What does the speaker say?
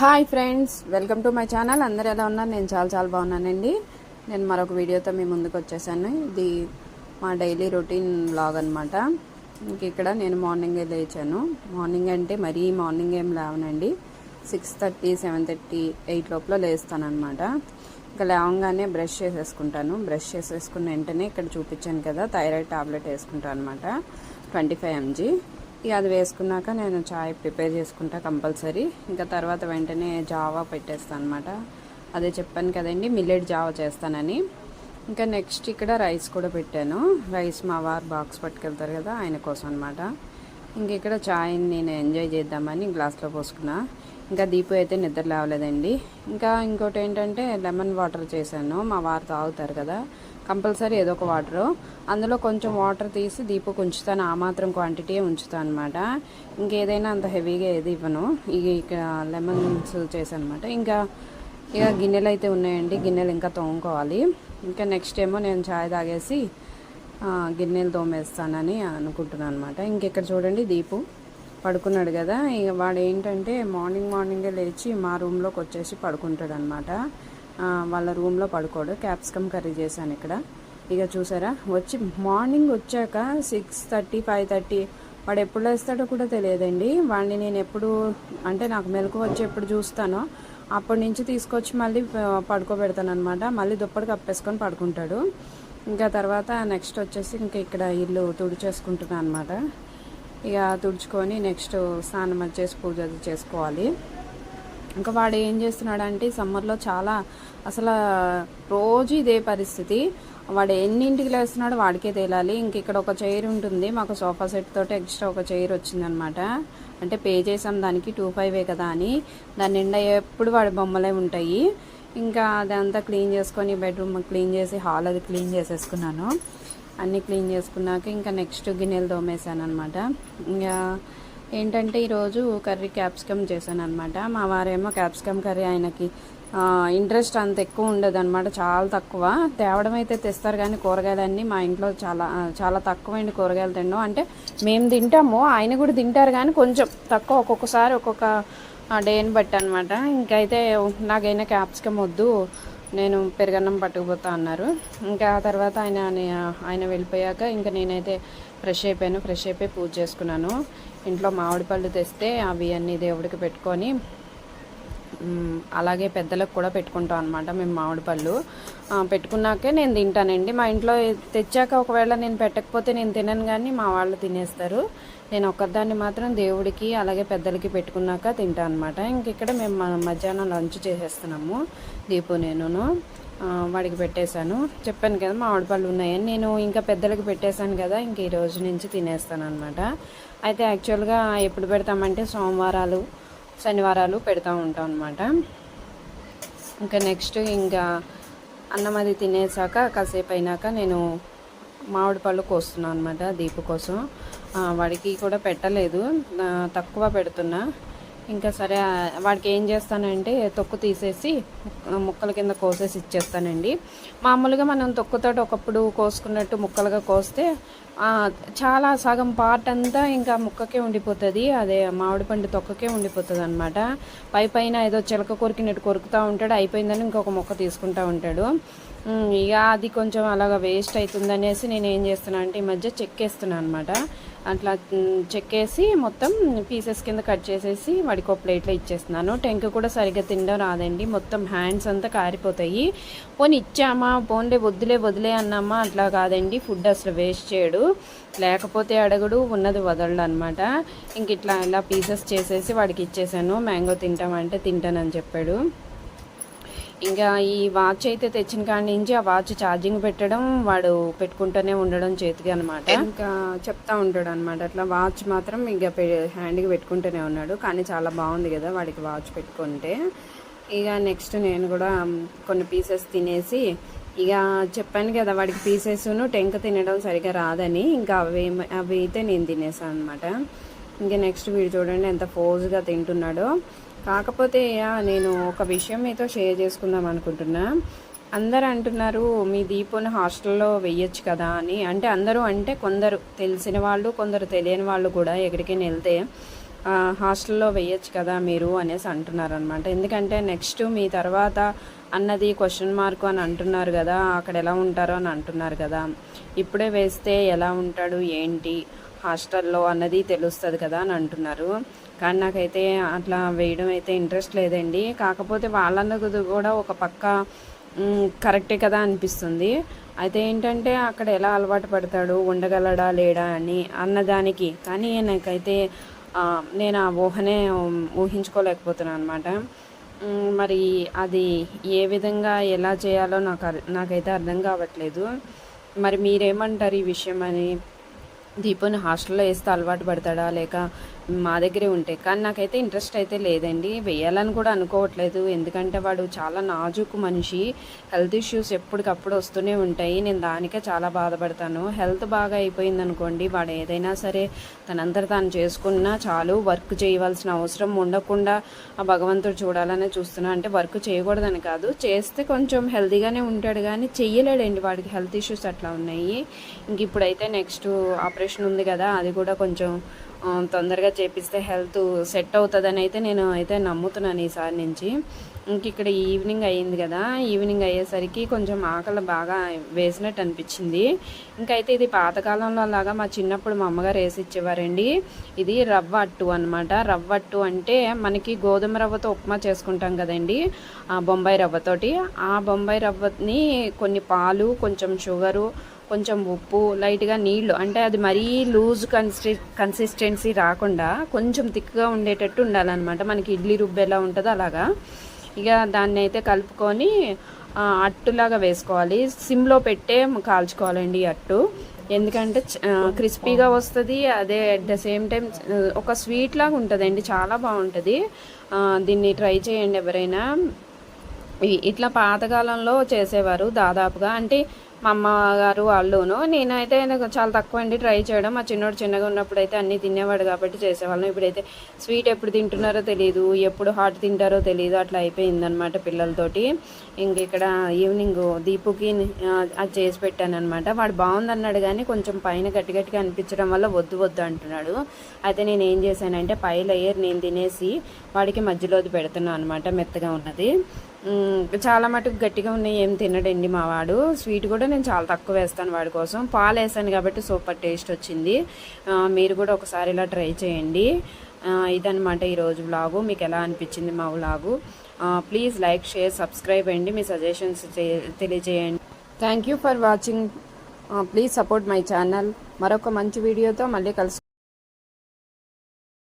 Hi friends welcome to my channel. అందరు ఎలా ఉన్నారు? నేను చాలా చాలా బాగున్నానండి. నేను మరొక వీడియోతో మీ ముందుకు వచ్చేసాను. ఇది మా డైలీ రొటీన్ బ్లాగ్ అనమాట ఇంక ఇక్కడ నేను మార్నింగే లేచాను. మార్నింగ్ అంటే మరీ మార్నింగ్ ఏం లేవనండి. Six thirty seven thirty eight లోపల లేస్తానమాట ఇంకా లేవగానే బ్రష్ చేసేసుకుంటాను. బ్రష్ చేసేసుకున్న వెంటనే ఇక్కడ చూపించాను కదా థైరాయిడ్ టాబ్లెట్ వేసుకుంటాను అనమాట ట్వంటీ ఫైవ్ ఎంజీ. ఇక అది వేసుకున్నాక నేను చాయ్ ప్రిపేర్ చేసుకుంటా కంపల్సరీ. ఇంకా తర్వాత వెంటనే జావా పెట్టేస్తాను అనమాట అదే చెప్పాను కదండి మిల్లెట్ జావా చేస్తానని. ఇంకా నెక్స్ట్ ఇక్కడ రైస్ కూడా పెట్టాను. రైస్ మా వారు బాక్స్ పట్టుకెళ్తారు కదా ఆయన కోసం అనమాట ఇంక ఇక్కడ చాయ్ని నేను ఎంజాయ్ చేద్దామని గ్లాస్లో పోసుకున్నా. ఇంకా దీపు అయితే నిద్ర లేవలేదండి. ఇంకా ఇంకోటి ఏంటంటే లెమన్ వాటర్ చేశాను. మా వారు తాగుతారు కదా కంపల్సరీ ఏదో ఒక వాటరు. అందులో కొంచెం వాటర్ తీసి దీపకు ఉంచుతాను ఆ మాత్రం క్వాంటిటీ ఉంచుతాను అనమాట ఇంకేదైనా అంత హెవీగా ఏది ఇవ్వను. ఇక లెమన్స్ చేశాను అనమాట ఇంకా ఇక గిన్నెలు అయితే ఉన్నాయండి. గిన్నెలు ఇంకా తోముకోవాలి. ఇంకా నెక్స్ట్ ఏమో నేను చాయ్ తాగేసి గిన్నెలు తోమేస్తానని అనుకుంటున్నాను అనమాట ఇంకెక్కడ చూడండి దీపు పడుకున్నాడు కదా. ఇక వాడు ఏంటంటే మార్నింగ్ మార్నింగే లేచి మా రూమ్లోకి వచ్చేసి పడుకుంటాడు అనమాట వాళ్ళ రూమ్లో పడుకోడు. క్యాప్సికమ్ కర్రీ చేశాను ఇక్కడ. ఇక చూసారా? వచ్చి మార్నింగ్ వచ్చాక సిక్స్ థర్టీ ఫైవ్ థర్టీ వాడు ఎప్పుడు లేస్తాడో కూడా తెలియదండి. వాడిని నేను ఎప్పుడు అంటే నాకు మెలకు వచ్చి ఎప్పుడు చూస్తానో అప్పటి నుంచి తీసుకొచ్చి మళ్ళీ పడుకోబెడతాను అనమాట మళ్ళీ దుప్పటి కప్పేసుకొని పడుకుంటాడు. ఇంకా తర్వాత నెక్స్ట్ వచ్చేసి ఇంకా ఇక్కడ ఇల్లు తుడిచేసుకుంటున్నాను అనమాట ఇక తుడుచుకొని నెక్స్ట్ స్నానం అది చేసి పూజ అది చేసుకోవాలి. ఇంకా వాడు ఏం చేస్తున్నాడంటే సమ్మర్లో చాలా అసలు రోజు ఇదే పరిస్థితి. వాడు ఎన్నింటికి లేస్తున్నాడో వాడికే తేలాలి. ఇంక ఇక్కడ ఒక చైర్ ఉంటుంది. మాకు సోఫా సెట్ తోటి ఎక్స్ట్రా ఒక చైర్ వచ్చిందనమాట. అంటే పే చేసాం దానికి టూ ఫైవే కదా అని. దాని నిండా ఎప్పుడు వాడి బొమ్మలే ఉంటాయి. ఇంకా అదంతా క్లీన్ చేసుకొని బెడ్రూమ్ క్లీన్ చేసి హాల్ అది క్లీన్ చేసేసుకున్నాను. అన్నీ క్లీన్ చేసుకున్నాక ఇంకా నెక్స్ట్ గిన్నెలు తోమేశాను అనమాట ఇంకా ఏంటంటే ఈరోజు కర్రీ క్యాప్సికమ్ చేశాను అనమాట మా వారేమో క్యాప్సికమ్ కర్రీ ఆయనకి ఇంట్రెస్ట్ అంత ఎక్కువ ఉండదు అనమాట చాలా తక్కువ. తేవడం అయితే తెస్తారు కానీ కూరగాయలన్నీ మా ఇంట్లో చాలా చాలా తక్కువండి కూరగాయలు తినడం. అంటే మేము తింటాము ఆయన కూడా తింటారు కానీ కొంచెం తక్కువ ఒక్కొక్కసారి ఒక్కొక్క డేని బట్టి అనమాట ఇంకైతే నాకైనా క్యాప్సికమ్ వద్దు నేను పెరగన్నం పట్టుకుపోతా అన్నారు. ఇంకా ఆ తర్వాత ఆయన ఆయన వెళ్ళిపోయాక ఇంకా నేనైతే ఫ్రెష్ అయిపోయాను ఫ్రెష్ అయిపోయి పూజ చేసుకున్నాను. ఇంట్లో మామిడి పళ్ళు తెస్తే అవి అన్ని దేవుడికి పెట్టుకొని అలాగే పెద్దలకు కూడా పెట్టుకుంటాం అనమాట మేము మామిడి పళ్ళు. పెట్టుకున్నాకే నేను తింటానండి. మా ఇంట్లో తెచ్చాక ఒకవేళ నేను పెట్టకపోతే నేను తినను కానీ మా వాళ్ళు తినేస్తారు. నేను ఒక్కదాన్ని మాత్రం దేవుడికి అలాగే పెద్దలకి పెట్టుకున్నాక తింటాను అనమాట ఇంక ఇక్కడ మేము మధ్యాహ్నం లంచ్ చేసేస్తున్నాము దీపు నేనును. వాడికి పెట్టేశాను. చెప్పాను కదా మామిడిపళ్ళు ఉన్నాయని. నేను ఇంకా పెద్దలకి పెట్టేశాను కదా ఇంక ఈ రోజు నుంచి తినేస్తాను అనమాట అయితే యాక్చువల్గా ఎప్పుడు పెడతామంటే సోమవారాలు శనివారాలు పెడతా ఉంటాం అనమాట ఇంకా నెక్స్ట్ ఇంకా అన్నం అది తినేసాక కాసేపు అయినాక నేను మామిడి పళ్ళు కోస్తున్నాను అనమాట దీపు కోసం. వాడికి కూడా పెట్టలేదు. తక్కువ పెడుతున్నా. ఇంకా సరే వాడికి ఏం చేస్తానంటే తొక్కు తీసేసి ముక్కల కింద కోసేసి ఇచ్చేస్తానండి. మామూలుగా మనం తొక్కుతోటి ఒకప్పుడు కోసుకున్నట్టు ముక్కలుగా కోస్తే చాలా సగం పార్ట్ అంతా ఇంకా ముక్కకే ఉండిపోతుంది. అదే మామిడి పండు తొక్కకే ఉండిపోతుంది అనమాట పై పైన ఏదో చిలక కొరికినట్టు కొరుకుతూ ఉంటాడు. అయిపోయిందని ఇంకొక మొక్క తీసుకుంటూ ఉంటాడు. ఇక అది కొంచెం అలాగా వేస్ట్ అవుతుంది అనేసి నేను ఏం చేస్తున్నాను అంటే ఈ మధ్య చెక్కేస్తున్నాను అనమాట అట్లా చెక్కేసి మొత్తం పీసెస్ కింద కట్ చేసేసి వాడికి ఒక ప్లేట్లో ఇచ్చేస్తున్నాను. టెంక్ కూడా సరిగ్గా తినడం రాదండి. మొత్తం హ్యాండ్స్ అంతా కారిపోతాయి. పోనీ ఇచ్చామా? పోన్లే వద్దులే వదిలే అన్నామా అట్లా కాదండి. ఫుడ్ అసలు వేస్ట్ చేయడు. లేకపోతే అడగడు ఉన్నది వదలడు అనమాట ఇంక ఇట్లా ఇలా పీసెస్ చేసేసి వాడికి ఇచ్చేసాను. మ్యాంగో తింటామంటే తింటానని చెప్పాడు. ఇంకా ఈ వాచ్ అయితే తెచ్చిన కాడి నుంచి ఆ వాచ్ ఛార్జింగ్ పెట్టడం వాడు పెట్టుకుంటూనే ఉండడం చేతికి అనమాట ఇంకా చెప్తా ఉంటాడు అనమాట అట్లా వాచ్ మాత్రం ఇక హ్యాండ్కి పెట్టుకుంటూనే ఉన్నాడు. కానీ చాలా బాగుంది కదా వాడికి వాచ్ పెట్టుకుంటే. ఇక నెక్స్ట్ నేను కూడా కొన్ని పీసెస్ తినేసి ఇక చెప్పాను కదా వాడికి పీసెస్ను టెంక తినడం సరిగా రాదని. ఇంకా అవి అవి అయితే నేను తినేసాను అనమాట ఇంకా నెక్స్ట్ వీడు చూడండి ఎంత ఫోజ్గా తింటున్నాడో. కాకపోతే నేను ఒక విషయం మీతో షేర్ చేసుకుందాం అనుకుంటున్నా. అందరు అంటున్నారు మీ దీపుని హాస్టల్లో వెయ్యొచ్చు కదా అని. అంటే అందరూ అంటే కొందరు తెలిసిన వాళ్ళు కొందరు తెలియని వాళ్ళు కూడా ఎక్కడికైనా వెళ్తే హాస్టల్లో వేయచ్చు కదా మీరు అనేసి అంటున్నారు అనమాట ఎందుకంటే నెక్స్ట్ మీ తర్వాత అన్నది క్వశ్చన్ మార్క్ అని అంటున్నారు కదా అక్కడ ఎలా ఉంటారో అని అంటున్నారు కదా. ఇప్పుడే వేస్తే ఎలా ఉంటాడు ఏంటి? హాస్టల్లో అన్నది తెలుస్తుంది కదా అని అంటున్నారు. కానీ నాకైతే అట్లా వేయడం అయితే ఇంట్రెస్ట్ లేదండి. కాకపోతే వాళ్ళన్నది కూడా ఒక పక్క కరెక్టే కదా అనిపిస్తుంది. అయితే ఏంటంటే అక్కడ ఎలా అలవాటు పడతాడు ఉండగలడా లేడా అని అన్నదానికి. కానీ నాకైతే నేను ఆ ఊహనే ఊహించుకోలేకపోతున్నాను అనమాట మరి అది ఏ విధంగా ఎలా చేయాలో నాకు అర్- నాకైతే అర్థం కావట్లేదు. మరి మీరేమంటారు ఈ విషయం అని? దీపుని హాస్టల్లో వేస్తే అలవాటు పడతాడా? లేక మా దగ్గరే ఉంటాయి కానీ నాకైతే ఇంట్రెస్ట్ అయితే లేదండి. వేయాలని కూడా అనుకోవట్లేదు. ఎందుకంటే వాడు చాలా నాజుకు మనిషి. హెల్త్ ఇష్యూస్ ఎప్పటికప్పుడు వస్తూనే ఉంటాయి. నేను దానికే చాలా బాధపడతాను. హెల్త్ బాగా అయిపోయింది అనుకోండి వాడు ఏదైనా సరే తనంతట తాను చేసుకున్నా చాలు. వర్క్ చేయవలసిన అవసరం ఉండకుండా ఆ భగవంతుడు చూడాలనే చూస్తున్నా. అంటే వర్క్ చేయకూడదని కాదు. చేస్తే కొంచెం హెల్తీగానే ఉంటాడు కానీ చెయ్యలేడండి వాడికి హెల్త్ ఇష్యూస్ అట్లా ఉన్నాయి. ఇంక ఇప్పుడైతే నెక్స్ట్ ఆపరేషన్ ఉంది కదా అది కూడా కొంచెం తొందరగా చేపిస్తే హెల్త్ సెట్ అవుతుందని అయితే నేను అయితే నమ్ముతున్నాను ఈసారి నుంచి. ఇంక ఇక్కడ ఈవినింగ్ అయ్యింది కదా ఈవినింగ్ అయ్యేసరికి కొంచెం ఆకలి బాగా వేసినట్టు అనిపించింది. ఇంకైతే ఇది పాతకాలంలో లాగా మా చిన్నప్పుడు మా అమ్మగారు వేసి ఇచ్చేవారండి. ఇది రవ్వ అట్టు అనమాట రవ్వ అట్టు అంటే మనకి గోధుమ రవ్వతో ఉప్మా చేసుకుంటాం కదండి ఆ బొంబాయి రవ్వతోటి ఆ బొంబాయి రవ్వని కొన్ని పాలు కొంచెం షుగరు కొంచెం ఉప్పు లైట్గా నీళ్ళు అంటే అది మరీ లూజ్ కన్సిస్టె కన్సిస్టెన్సీ రాకుండా కొంచెం థిక్గా ఉండేటట్టు ఉండాలన్నమాట. మనకి ఇడ్లీ రుబ్బు ఎలా ఉంటుందో అలాగా. ఇక దాన్ని అయితే కలుపుకొని అట్టులాగా వేసుకోవాలి. సిమ్లో పెట్టే కాల్చుకోవాలండి ఈ అట్టు. ఎందుకంటే క్రిస్పీగా వస్తుంది అదే అట్ ద సేమ్ టైం ఒక స్వీట్ లాగా ఉంటుందండి చాలా బాగుంటుంది. దీన్ని ట్రై చేయండి ఎవరైనా. ఇట్లా పాతకాలంలో చేసేవారు దాదాపుగా. అంటే మా అమ్మగారు వాళ్ళును. నేనైతే నాకు చాలా తక్కువ అండి ట్రై చేయడం. మా చిన్నోడు చిన్నగా ఉన్నప్పుడు అయితే అన్నీ తినేవాడు కాబట్టి చేసేవాళ్ళం. ఇప్పుడైతే స్వీట్ ఎప్పుడు తింటున్నారో తెలియదు ఎప్పుడు హాట్ తింటారో తెలియదు అట్లా అయిపోయిందనమాట పిల్లలతోటి. ఇంక ఇక్కడ ఈవినింగ్ దీపుకి అది చేసి పెట్టాను అనమాట వాడు బాగుంది అన్నాడు కానీ కొంచెం పైన గట్టి గట్టిగా అనిపించడం వల్ల వద్దు వద్దు అంటున్నాడు. అయితే నేను ఏం చేశానంటే పై లేయర్ నేను తినేసి వాడికి మధ్యలోది పెడుతున్నాను అనమాట మెత్తగా ఉన్నది. చాలా మటుకు గట్టిగా ఉన్నాయి ఏం తినడండి మా వాడు స్వీట్ కూడా నేను చాలా తక్కువ వేస్తాను వాడి కోసం. పాలు వేసాను కాబట్టి సూపర్ టేస్ట్ వచ్చింది. మీరు కూడా ఒకసారి ఇలా ట్రై చేయండి. ఆ, ఇదన్నమాట ఈరోజు వ్లాగు. మీకు ఎలా అనిపించింది మా vlog? Please like share subscribe అండి. మీ సజెషన్స్ తెలియజేయండి. Thank you for watching. Please support my channel. మరొక మంచి వీడియోతో మళ్ళీ కలుసు